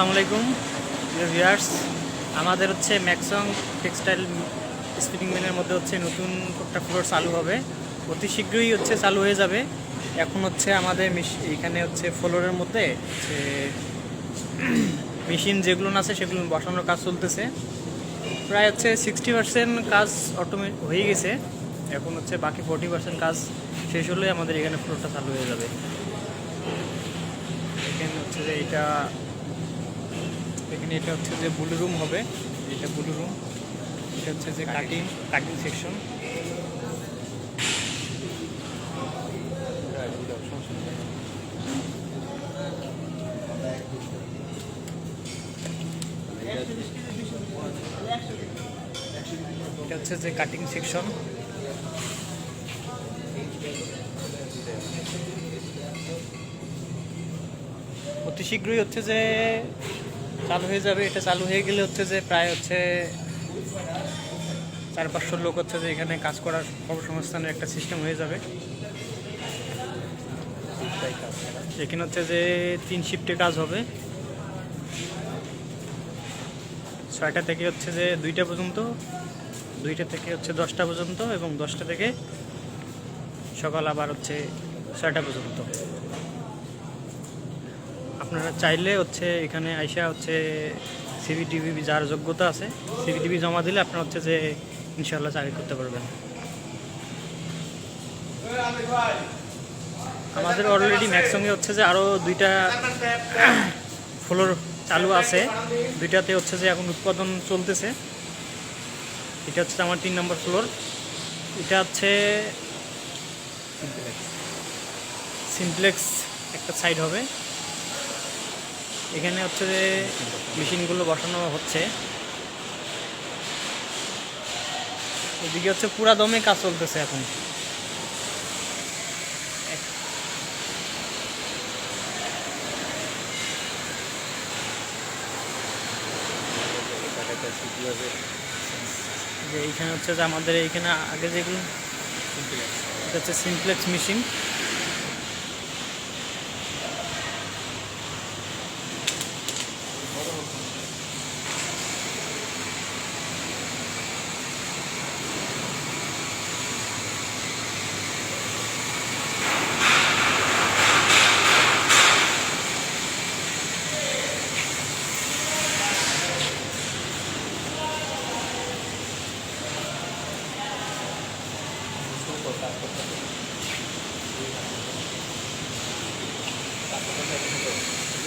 আসসালামু আলাইকুম ভিউয়ার্স আমাদের হচ্ছে ম্যাক্সং টেক্সটাইল স্পিনিং মিলের মধ্যে হচ্ছে নতুন একটা ফ্লোর চালু হবে। অতি শীঘ্রই হচ্ছে চালু হয়ে যাবে। এখন হচ্ছে আমাদের এইখানে হচ্ছে ফ্লোরের মধ্যে হচ্ছে মেশিন যেগুলো আছে সেগুলো বসানোর কাজ চলতেছে। প্রায় হচ্ছে সিক্সটি পার্সেন্ট কাজ অটোমেট হয়ে গেছে। এখন হচ্ছে বাকি ফোর্টি পার্সেন্ট কাজ শেষ হলে আমাদের এখানে ফ্লোরটা চালু হয়ে যাবে। এখানে হচ্ছে যে এটা এখানে এটা হচ্ছে যে ব্লু রুম হবে। এটা ব্লু রুম এটা হচ্ছে যে কাটিং কাটিং সেকশন এটা হচ্ছে যে কাটিং সেকশন অতি শীঘ্রই হচ্ছে যে চালু হয়ে যাবে। এটা চালু হয়ে গেলে হচ্ছে যে প্রায় হচ্ছে চার পাঁচশো লোক হচ্ছে যে এখানে কাজ করার কর্মসংস্থানের একটা সিস্টেম হয়ে যাবে। এখানে হচ্ছে যে তিন শিফটে কাজ হবে। ছয়টা থেকে হচ্ছে যে দুইটা পর্যন্ত, দুইটা থেকে হচ্ছে দশটা পর্যন্ত এবং দশটা থেকে সকাল আবার হচ্ছে ছয়টা পর্যন্ত। আপনারা চাইলে হচ্ছে এখানে আইসা হচ্ছে সিবিটিভি যার যোগ্যতা আছে সিবিটিভি জমা দিলে আপনারা হচ্ছে যে ইনশাল্লাহ চাকরি করতে পারবেন। আমাদের অলরেডি ম্যাক্সঙ্গে হচ্ছে যে আরও দুইটা ফ্লোর চালু আছে, দুইটাতে হচ্ছে যে এখন উৎপাদন চলতেছে। এটা হচ্ছে আমার তিন নম্বর ফ্লোর এটা হচ্ছে সিমপ্লেক্স একটা সাইড হবে। এখানে হচ্ছে যে মেশিনগুলো বসানো হচ্ছে। এদিকে হচ্ছে পুরা দমে কাজ চলতেছে এখন। যে এইখানে হচ্ছে যে আমাদের এইখানে আগে যেগুলো, এটা হচ্ছে সিমপ্লেক্স মেশিন।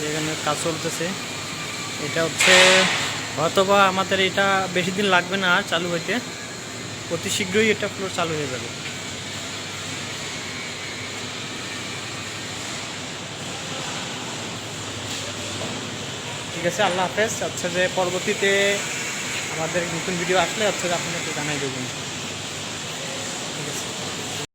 এখানে কাজ চলতেছে। এটা হচ্ছে, হয়তোবা আমাদের এটা বেশি দিন লাগবে না চালু হইতে। অতি শীঘ্রই এটা ফ্লোর চালু হয়ে যাবে। ঠিক আছে, আল্লাহ হাফেজ। হচ্ছে যে পরবর্তীতে আমাদের নতুন ভিডিও আসলে হচ্ছে যে আপনাকে জানাই দেবেন ঠিক আছে।